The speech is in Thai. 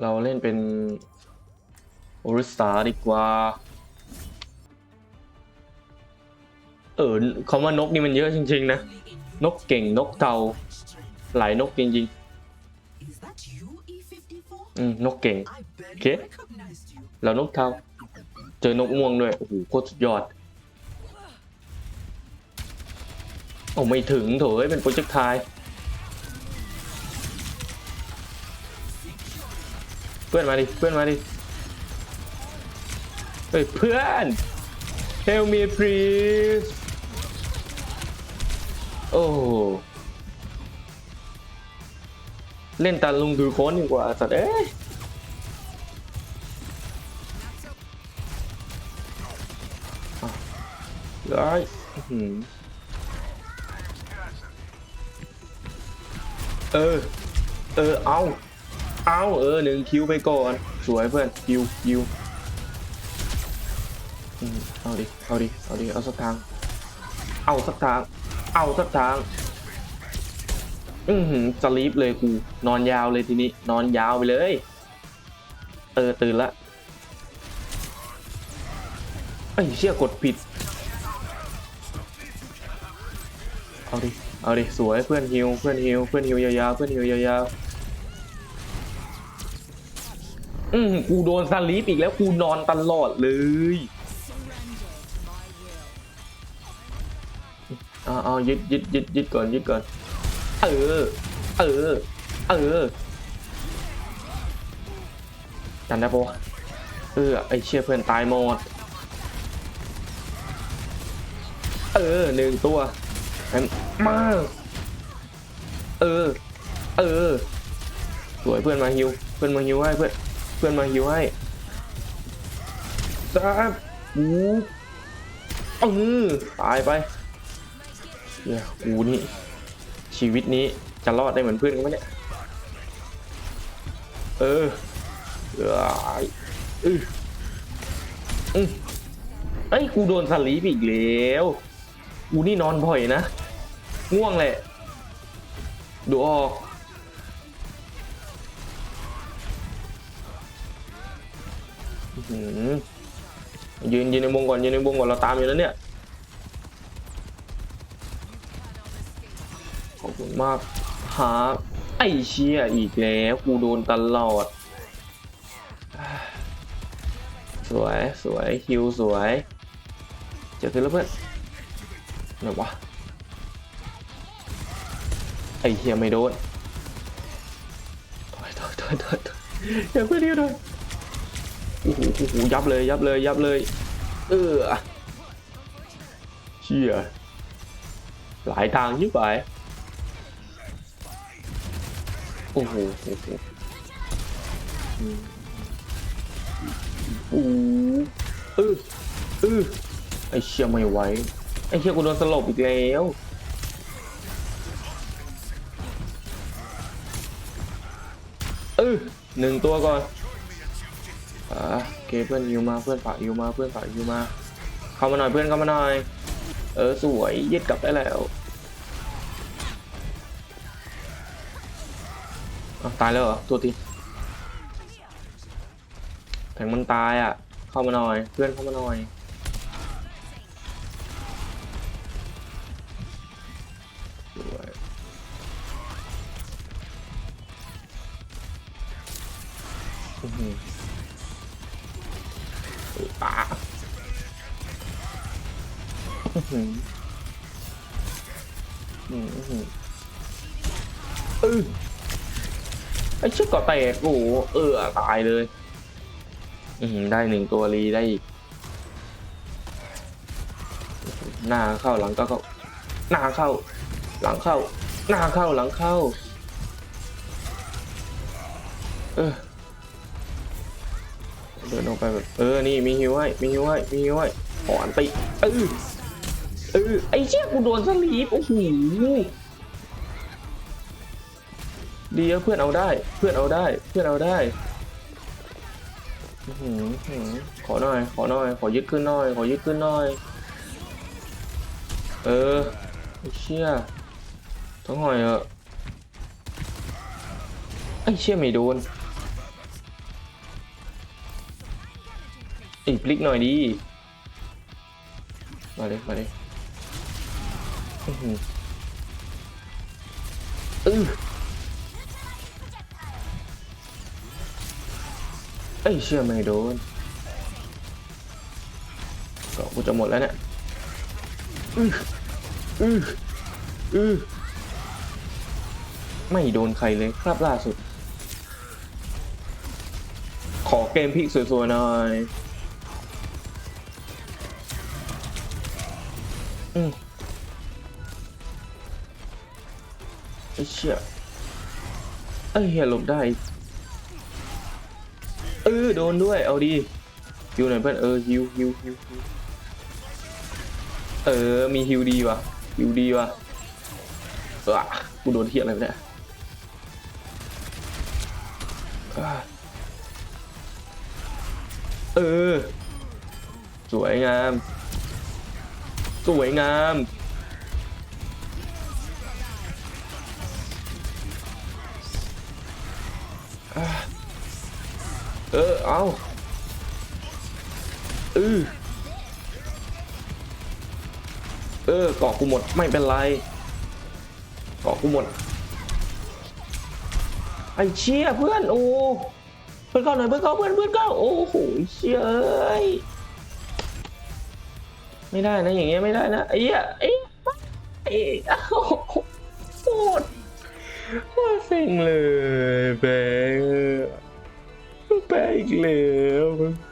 เราเล่นเป็นโอริสตาดีกว่า เออคำว่านกนี่มันเยอะจริง ๆ นะ นกเก่งนกเทาหลายนกจริง Is that you, E54? ๆอืมนกเก่ง I barely Okay. recognized you. แล้วนกเทาเจอนกม่วงด้วยโอ้โหโคตรสุดยอดโอ้ไม่ถึงโถเอ้ยเป็นโปรเจกต์ไทย เพื่อนมาดิ เพื่อนมาดิ เฮ้ย เพื่อน Help me please โอ้เล่นตาลุงถือโค้นดีกว่าสัตว์เอ้ยร้อยอื้อหือเออ เออ เอา เอาเออหนึ่งคิวไปก่อน สวยเพื่อนคิวคิวเอาดิ เอาดิ เอาดิ เอาสักทาง เอาสักทาง เอาสักทาง อือหือสลีปเลยกูนอนยาวเลยทีนี้ นอนยาวไปเลย เออตื่นละไอ้เชี่ยกดผิด เอาดิ เอาดิ สวยเพื่อนฮิว เพื่อนฮิว เพื่อนฮิวยาวๆ เพื่อนฮิวยาวๆ อืมกูโดนสลีปอีกแล้วกูนอนตลอดเลยเอาเอายึดยึดยึดยึดก่อนยึดก่อน เออ เออ เออกันได้ปะเออ ไอเชี่ยเพื่อนตายหมด เออหนึ่งตัวมาเออ เออ สวยเพื่อนมาฮิว เพื่อนมาฮิวให้เพื่อน พื่อนมาฮิวให้จ้าบูเออตายไปเฮียกูนี่ชีวิตนี้จะรอดได้เหมือนเพื่อนกันไหมเนี่ยเออเออเอออืมเอ้ยกูโดนสลีปอีกแล้วกูนี่นอนบ่อยนะง่วงแหละดูออก ยืนยืนในวงก่อนยืนในวงก่อนเราตามอยู่แล้วเนี่ยขอบคุณมากหาไอเชียอีกแล้วกูโดนตลอด สวยสวยคิวสวยเจอขึ้นแล้วเพื่อนไหนวะไอเฮียไม่โดนถอยถอยถอยถอยถอยอย่าเพื่อนเดียวถอย โอ้โหโอ้โหยับเลยยับเลยยับเลย เออเชี่ยหลายทางยิ่งไปโอ้โหโอ้โหโอ้โหเออเออไอเชี่ยไม่ไหวไอเชี่ยกูโดนสลบอีกแล้วเออหนึ่งตัวก่อน อ่าโอเคเพื่อนยิวมาเพื่อนฝากยิวมาเพื่อนฝากยิวมา เข้ามาหน่อยเพื่อนเข้ามาหน่อย เออสวยยึดกลับได้แล้วตายแล้วเหรอตัวทีแทงมันตายอะ เข้ามาหน่อย เพื่อนเข้ามาหน่อยสวยอื้อ หืออะอื้อหืออื้อหือเออไอ้ชิบก็แตกโอ้เออตายเลย อือได้หนึ่งตัวรีได้อีก หน้าเข้าหลังก็เข้า หน้าเข้า หลังเข้า หน้าเข้าหลังเข้า เออ เดินออกไปแบบเออนี่มีฮิวให้มีฮิวให้มีฮิวให้ขออันติเออเออไอ้เชี่ยกูโดนสลีปโอ้โหดีอะเพื่อนเอาได้ เพื่อนเอาได้ เพื่อนเอาได้อือหือขอหน่อย ขอหน่อย ขอยึดขึ้นหน่อย ขอยึดขึ้นหน่อย เออไอ้เชี่ยต้องหอยเออะไอ้เชี่ยไม่โดน อีกพลิกหน่อยดี มาเลยมาเลยอื้อหืออื้อเอ้ยเชื่อไม่โดนก็กูจะหมดแล้วเนี่ยอื้ออื้ออื้อไม่โดนใครเลยครับล่าสุด ขอเกมพิกสวยๆหน่อย อืมไอ้เชี่ยเอ้ยเฮียหลบได้ เออโดนด้วย เอาดีฮิวหน่อยเพื่อนเออฮิวฮิวฮิวเออ มีฮิวดีวะฮิวดีวะเออกูโดนเทียอะไรไปเนี่ยเออ สวยงาม สวยงาม เออ เอาเออเออเกาะกูหมดไม่เป็นไรเกาะกูหมด ไอ้เชี่ยเพื่อน โอ้ เพื่อนเก้าหน่อยเพื่อนเก้าเพื่อนเพื่อนเก้าโอ้โหเชี่ย ไม่ได้นะอย่างเงี้ยไม่ได้นะไอ้เหี้ยไอ้ไอ้อ้าวโคตรโคตรเซ็งเลยแบงแบงอีกเลย